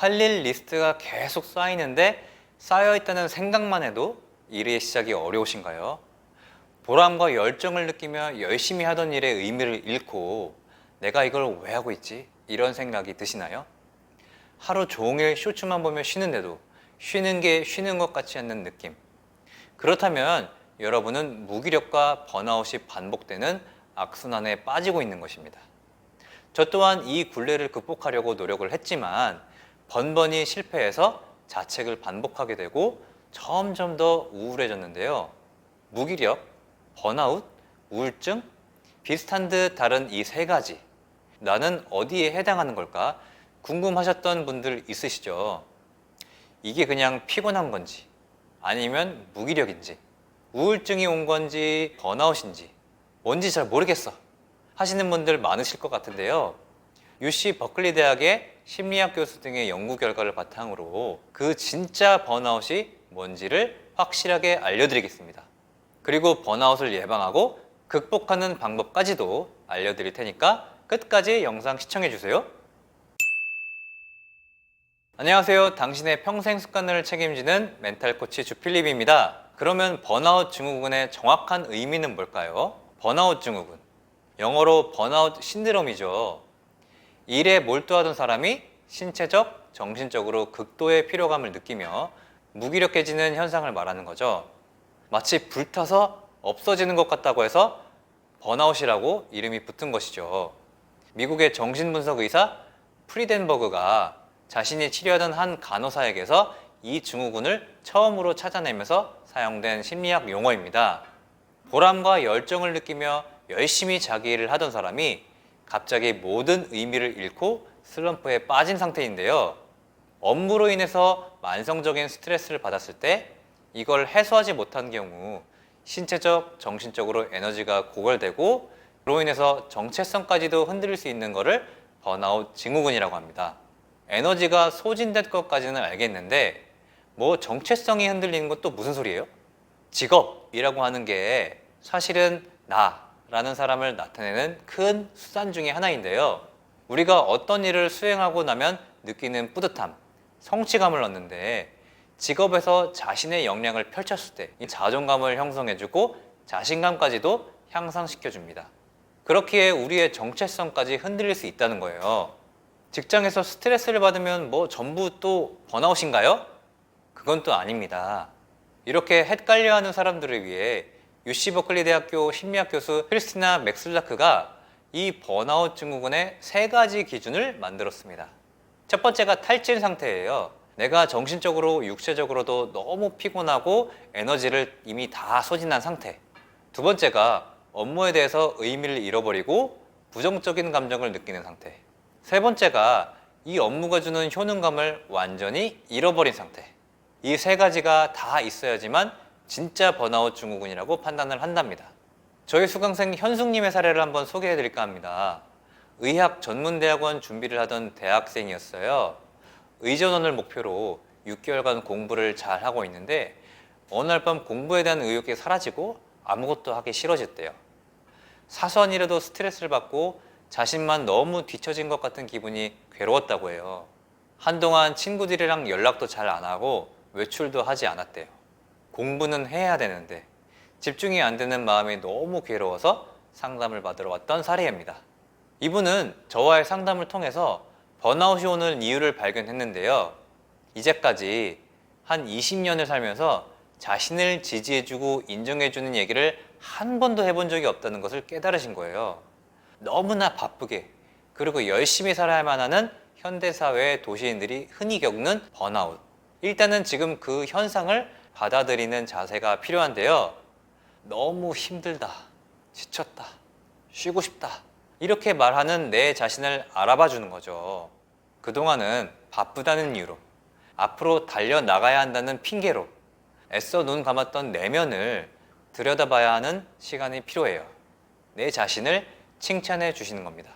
할 일 리스트가 계속 쌓이는데 쌓여있다는 생각만 해도 일의 시작이 어려우신가요? 보람과 열정을 느끼며 열심히 하던 일의 의미를 잃고 내가 이걸 왜 하고 있지? 이런 생각이 드시나요? 하루 종일 쇼츠만 보며 쉬는데도 쉬는 게 쉬는 것 같지 않는 느낌. 그렇다면 여러분은 무기력과 번아웃이 반복되는 악순환에 빠지고 있는 것입니다. 저 또한 이 굴레를 극복하려고 노력을 했지만 번번이 실패해서 자책을 반복하게 되고 점점 더 우울해졌는데요. 무기력, 번아웃, 우울증, 비슷한 듯 다른 이 세 가지. 나는 어디에 해당하는 걸까? 궁금하셨던 분들 있으시죠? 이게 그냥 피곤한 건지, 아니면 무기력인지, 우울증이 온 건지, 번아웃인지, 뭔지 잘 모르겠어. 하시는 분들 많으실 것 같은데요. UC 버클리 대학의 심리학 교수 등의 연구 결과를 바탕으로 그 진짜 번아웃이 뭔지를 확실하게 알려드리겠습니다. 그리고 번아웃을 예방하고 극복하는 방법까지도 알려드릴 테니까 끝까지 영상 시청해 주세요. 안녕하세요. 당신의 평생 습관을 책임지는 멘탈 코치 주필립입니다. 그러면 번아웃 증후군의 정확한 의미는 뭘까요? 번아웃 증후군. 영어로 번아웃 신드롬이죠. 일에 몰두하던 사람이 신체적, 정신적으로 극도의 피로감을 느끼며 무기력해지는 현상을 말하는 거죠. 마치 불타서 없어지는 것 같다고 해서 번아웃이라고 이름이 붙은 것이죠. 미국의 정신분석 의사 프리덴버그가 자신이 치료하던 한 간호사에게서 이 증후군을 처음으로 찾아내면서 사용된 심리학 용어입니다. 보람과 열정을 느끼며 열심히 자기 일을 하던 사람이 갑자기 모든 의미를 잃고 슬럼프에 빠진 상태인데요. 업무로 인해서 만성적인 스트레스를 받았을 때 이걸 해소하지 못한 경우 신체적, 정신적으로 에너지가 고갈되고 그로 인해서 정체성까지도 흔들릴 수 있는 것을 번아웃 증후군이라고 합니다. 에너지가 소진된 것까지는 알겠는데 뭐 정체성이 흔들리는 것도 무슨 소리예요? 직업이라고 하는 게 사실은 나 라는 사람을 나타내는 큰 수단 중의 하나인데요. 우리가 어떤 일을 수행하고 나면 느끼는 뿌듯함, 성취감을 얻는데 직업에서 자신의 역량을 펼쳤을 때이 자존감을 형성해주고 자신감까지도 향상시켜줍니다. 그렇기에 우리의 정체성까지 흔들릴 수 있다는 거예요. 직장에서 스트레스를 받으면 뭐 전부 또 번아웃인가요? 그건 또 아닙니다. 이렇게 헷갈려하는 사람들을 위해 UC 버클리 대학교 심리학 교수 크리스티나 맥슬라크가 이 번아웃 증후군의 세 가지 기준을 만들었습니다. 첫 번째가 탈진 상태예요. 내가 정신적으로 육체적으로도 너무 피곤하고 에너지를 이미 다 소진한 상태. 두 번째가 업무에 대해서 의미를 잃어버리고 부정적인 감정을 느끼는 상태. 세 번째가 이 업무가 주는 효능감을 완전히 잃어버린 상태. 이 세 가지가 다 있어야지만 진짜 번아웃 증후군이라고 판단을 한답니다. 저희 수강생 현숙님의 사례를 한번 소개해 드릴까 합니다. 의학 전문대학원 준비를 하던 대학생이었어요. 의전원을 목표로 6개월간 공부를 잘 하고 있는데 어느 날 밤 공부에 대한 의욕이 사라지고 아무것도 하기 싫어졌대요. 사소한 일에도 스트레스를 받고 자신만 너무 뒤처진 것 같은 기분이 괴로웠다고 해요. 한동안 친구들이랑 연락도 잘 안 하고 외출도 하지 않았대요. 공부는 해야 되는데 집중이 안 되는 마음이 너무 괴로워서 상담을 받으러 왔던 사례입니다. 이분은 저와의 상담을 통해서 번아웃이 오는 이유를 발견했는데요. 이제까지 한 20년을 살면서 자신을 지지해주고 인정해주는 얘기를 한 번도 해본 적이 없다는 것을 깨달으신 거예요. 너무나 바쁘게 그리고 열심히 살아야만 하는 현대사회의 도시인들이 흔히 겪는 번아웃. 일단은 지금 그 현상을 받아들이는 자세가 필요한데요. 너무 힘들다, 지쳤다, 쉬고 싶다. 이렇게 말하는 내 자신을 알아봐 주는 거죠. 그동안은 바쁘다는 이유로, 앞으로 달려나가야 한다는 핑계로 애써 눈 감았던 내면을 들여다봐야 하는 시간이 필요해요. 내 자신을 칭찬해 주시는 겁니다.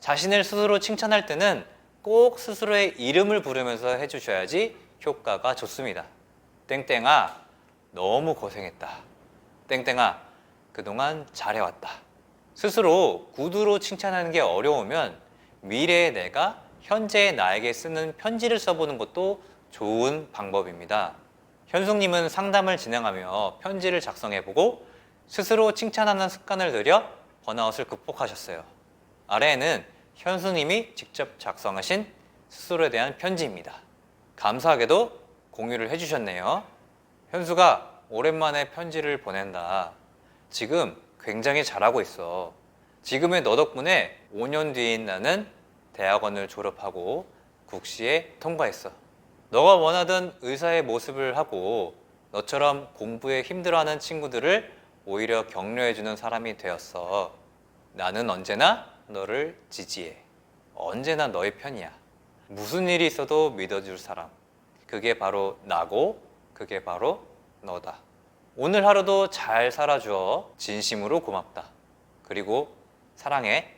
자신을 스스로 칭찬할 때는 꼭 스스로의 이름을 부르면서 해주셔야지 효과가 좋습니다. 땡땡아, 너무 고생했다. 땡땡아, 그동안 잘해왔다. 스스로 구두로 칭찬하는 게 어려우면 미래의 내가 현재의 나에게 쓰는 편지를 써보는 것도 좋은 방법입니다. 현숙님은 상담을 진행하며 편지를 작성해보고 스스로 칭찬하는 습관을 들여 번아웃을 극복하셨어요. 아래에는 현숙님이 직접 작성하신 스스로에 대한 편지입니다. 감사하게도 공유를 해주셨네요. 현수가 오랜만에 편지를 보낸다. 지금 굉장히 잘하고 있어. 지금의 너 덕분에 5년 뒤인 나는 대학원을 졸업하고 국시에 통과했어. 너가 원하던 의사의 모습을 하고 너처럼 공부에 힘들어하는 친구들을 오히려 격려해주는 사람이 되었어. 나는 언제나 너를 지지해. 언제나 너의 편이야. 무슨 일이 있어도 믿어줄 사람. 그게 바로 나고, 그게 바로 너다. 오늘 하루도 잘 살아주어 진심으로 고맙다. 그리고 사랑해.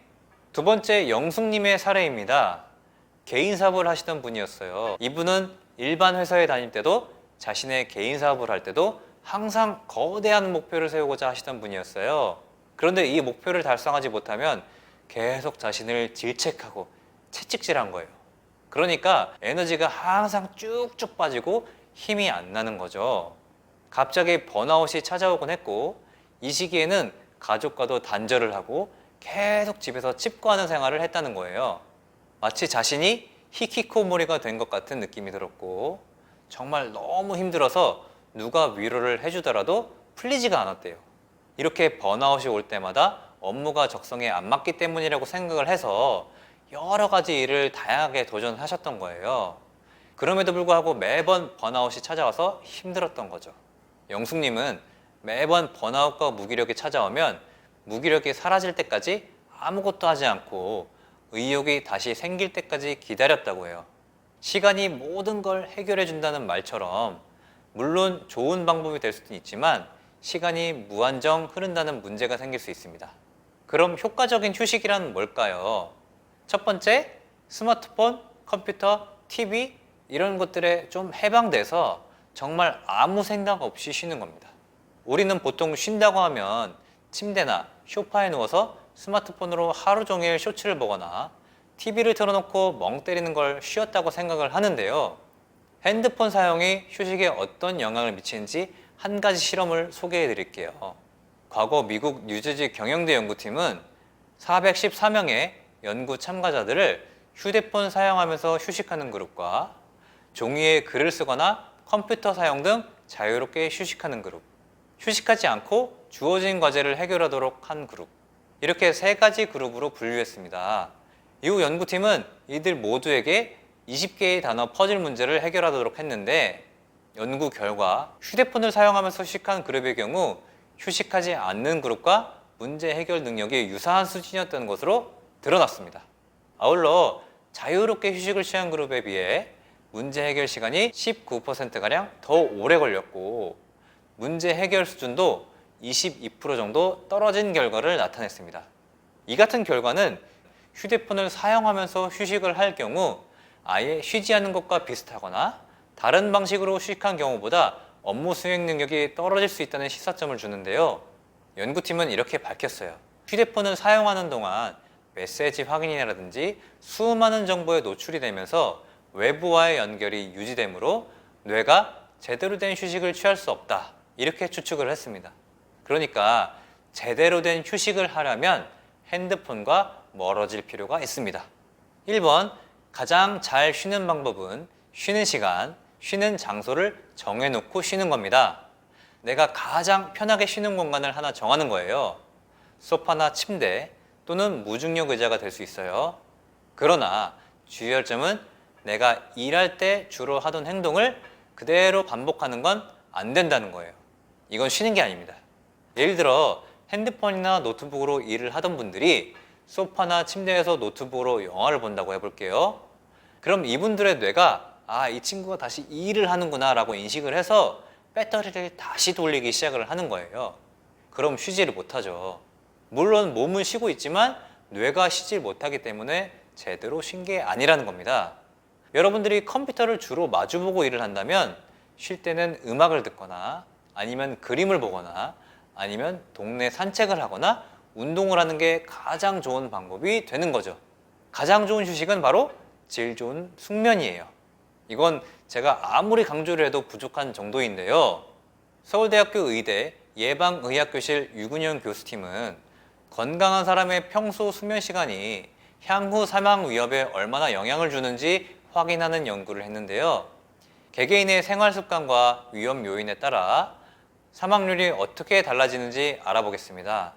두 번째 영숙님의 사례입니다. 개인 사업을 하시던 분이었어요. 이분은 일반 회사에 다닐 때도 자신의 개인 사업을 할 때도 항상 거대한 목표를 세우고자 하시던 분이었어요. 그런데 이 목표를 달성하지 못하면 계속 자신을 질책하고 채찍질한 거예요. 그러니까 에너지가 항상 쭉쭉 빠지고 힘이 안 나는 거죠. 갑자기 번아웃이 찾아오곤 했고 이 시기에는 가족과도 단절을 하고 계속 집에서 칩거하는 생활을 했다는 거예요. 마치 자신이 히키코모리가 된 것 같은 느낌이 들었고 정말 너무 힘들어서 누가 위로를 해주더라도 풀리지가 않았대요. 이렇게 번아웃이 올 때마다 업무가 적성에 안 맞기 때문이라고 생각을 해서 여러 가지 일을 다양하게 도전하셨던 거예요. 그럼에도 불구하고 매번 번아웃이 찾아와서 힘들었던 거죠. 영숙님은 매번 번아웃과 무기력이 찾아오면 무기력이 사라질 때까지 아무것도 하지 않고 의욕이 다시 생길 때까지 기다렸다고 해요. 시간이 모든 걸 해결해 준다는 말처럼 물론 좋은 방법이 될 수도 있지만 시간이 무한정 흐른다는 문제가 생길 수 있습니다. 그럼 효과적인 휴식이란 뭘까요? 첫 번째, 스마트폰, 컴퓨터, TV 이런 것들에 좀 해방돼서 정말 아무 생각 없이 쉬는 겁니다. 우리는 보통 쉰다고 하면 침대나 소파에 누워서 스마트폰으로 하루 종일 쇼츠를 보거나 TV를 틀어놓고 멍 때리는 걸 쉬었다고 생각을 하는데요. 핸드폰 사용이 휴식에 어떤 영향을 미치는지 한 가지 실험을 소개해 드릴게요. 과거 미국 뉴저지 경영대 연구팀은 414명의 연구 참가자들을 휴대폰 사용하면서 휴식하는 그룹과 종이에 글을 쓰거나 컴퓨터 사용 등 자유롭게 휴식하는 그룹, 휴식하지 않고 주어진 과제를 해결하도록 한 그룹, 이렇게 세 가지 그룹으로 분류했습니다. 이후 연구팀은 이들 모두에게 20개의 단어 퍼즐 문제를 해결하도록 했는데 연구 결과 휴대폰을 사용하면서 휴식한 그룹의 경우 휴식하지 않는 그룹과 문제 해결 능력이 유사한 수준이었다는 것으로 드러났습니다. 아울러 자유롭게 휴식을 취한 그룹에 비해 문제 해결 시간이 19%가량 더 오래 걸렸고 문제 해결 수준도 22% 정도 떨어진 결과를 나타냈습니다. 이 같은 결과는 휴대폰을 사용하면서 휴식을 할 경우 아예 쉬지 않는 것과 비슷하거나 다른 방식으로 휴식한 경우보다 업무 수행 능력이 떨어질 수 있다는 시사점을 주는데요. 연구팀은 이렇게 밝혔어요. 휴대폰을 사용하는 동안 메시지 확인이라든지 수많은 정보에 노출이 되면서 외부와의 연결이 유지되므로 뇌가 제대로 된 휴식을 취할 수 없다. 이렇게 추측을 했습니다. 그러니까 제대로 된 휴식을 하려면 핸드폰과 멀어질 필요가 있습니다. 1번 가장 잘 쉬는 방법은 쉬는 시간, 쉬는 장소를 정해놓고 쉬는 겁니다. 내가 가장 편하게 쉬는 공간을 하나 정하는 거예요. 소파나 침대 또는 무중력 의자가 될 수 있어요. 그러나 주의할 점은 내가 일할 때 주로 하던 행동을 그대로 반복하는 건 안 된다는 거예요. 이건 쉬는 게 아닙니다. 예를 들어 핸드폰이나 노트북으로 일을 하던 분들이 소파나 침대에서 노트북으로 영화를 본다고 해볼게요. 그럼 이분들의 뇌가 아, 이 친구가 다시 이 일을 하는구나 라고 인식을 해서 배터리를 다시 돌리기 시작을 하는 거예요. 그럼 쉬지를 못하죠. 물론 몸은 쉬고 있지만 뇌가 쉬질 못하기 때문에 제대로 쉰 게 아니라는 겁니다. 여러분들이 컴퓨터를 주로 마주보고 일을 한다면 쉴 때는 음악을 듣거나 아니면 그림을 보거나 아니면 동네 산책을 하거나 운동을 하는 게 가장 좋은 방법이 되는 거죠. 가장 좋은 휴식은 바로 질 좋은 숙면이에요. 이건 제가 아무리 강조를 해도 부족한 정도인데요. 서울대학교 의대 예방의학교실 유근영 교수팀은 건강한 사람의 평소 수면 시간이 향후 사망 위협에 얼마나 영향을 주는지 확인하는 연구를 했는데요. 개개인의 생활 습관과 위험 요인에 따라 사망률이 어떻게 달라지는지 알아보겠습니다.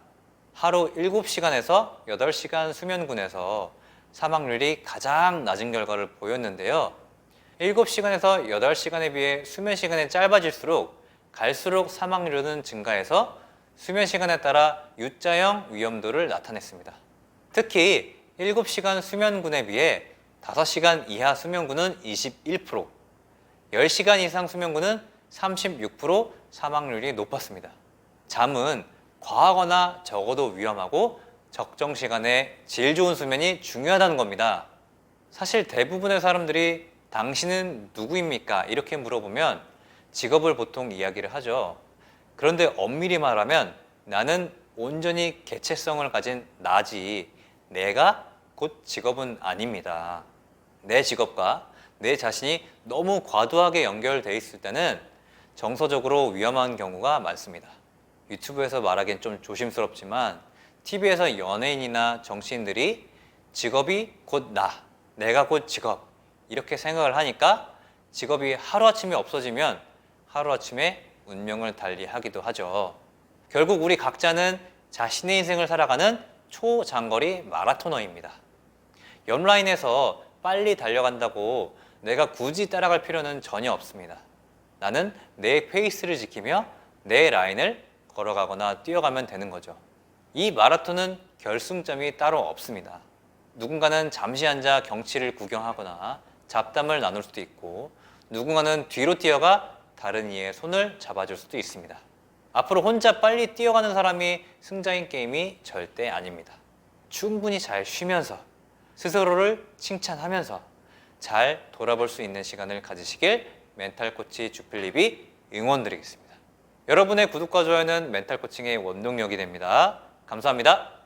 하루 7시간에서 8시간 수면군에서 사망률이 가장 낮은 결과를 보였는데요. 7시간에서 8시간에 비해 수면 시간이 짧아질수록 갈수록 사망률은 증가해서 수면 시간에 따라 U자형 위험도를 나타냈습니다. 특히 7시간 수면군에 비해 5시간 이하 수면군은 21%, 10시간 이상 수면군은 36% 사망률이 높았습니다. 잠은 과하거나 적어도 위험하고 적정 시간에 질 좋은 수면이 중요하다는 겁니다. 사실 대부분의 사람들이 당신은 누구입니까? 이렇게 물어보면 직업을 보통 이야기를 하죠. 그런데 엄밀히 말하면 나는 온전히 개체성을 가진 나지 내가 곧 직업은 아닙니다. 내 직업과 내 자신이 너무 과도하게 연결돼 있을 때는 정서적으로 위험한 경우가 많습니다. 유튜브에서 말하기엔 좀 조심스럽지만 TV에서 연예인이나 정치인들이 직업이 곧 나, 내가 곧 직업 이렇게 생각을 하니까 직업이 하루아침에 없어지면 하루아침에 운명을 달리하기도 하죠. 결국 우리 각자는 자신의 인생을 살아가는 초장거리 마라토너입니다. 옆라인에서 빨리 달려간다고 내가 굳이 따라갈 필요는 전혀 없습니다. 나는 내 페이스를 지키며 내 라인을 걸어가거나 뛰어가면 되는 거죠. 이 마라톤은 결승점이 따로 없습니다. 누군가는 잠시 앉아 경치를 구경하거나 잡담을 나눌 수도 있고 누군가는 뒤로 뛰어가 다른 이의 손을 잡아줄 수도 있습니다. 앞으로 혼자 빨리 뛰어가는 사람이 승자인 게임이 절대 아닙니다. 충분히 잘 쉬면서 스스로를 칭찬하면서 잘 돌아볼 수 있는 시간을 가지시길 멘탈 코치 주필립이 응원드리겠습니다. 여러분의 구독과 좋아요는 멘탈 코칭의 원동력이 됩니다. 감사합니다.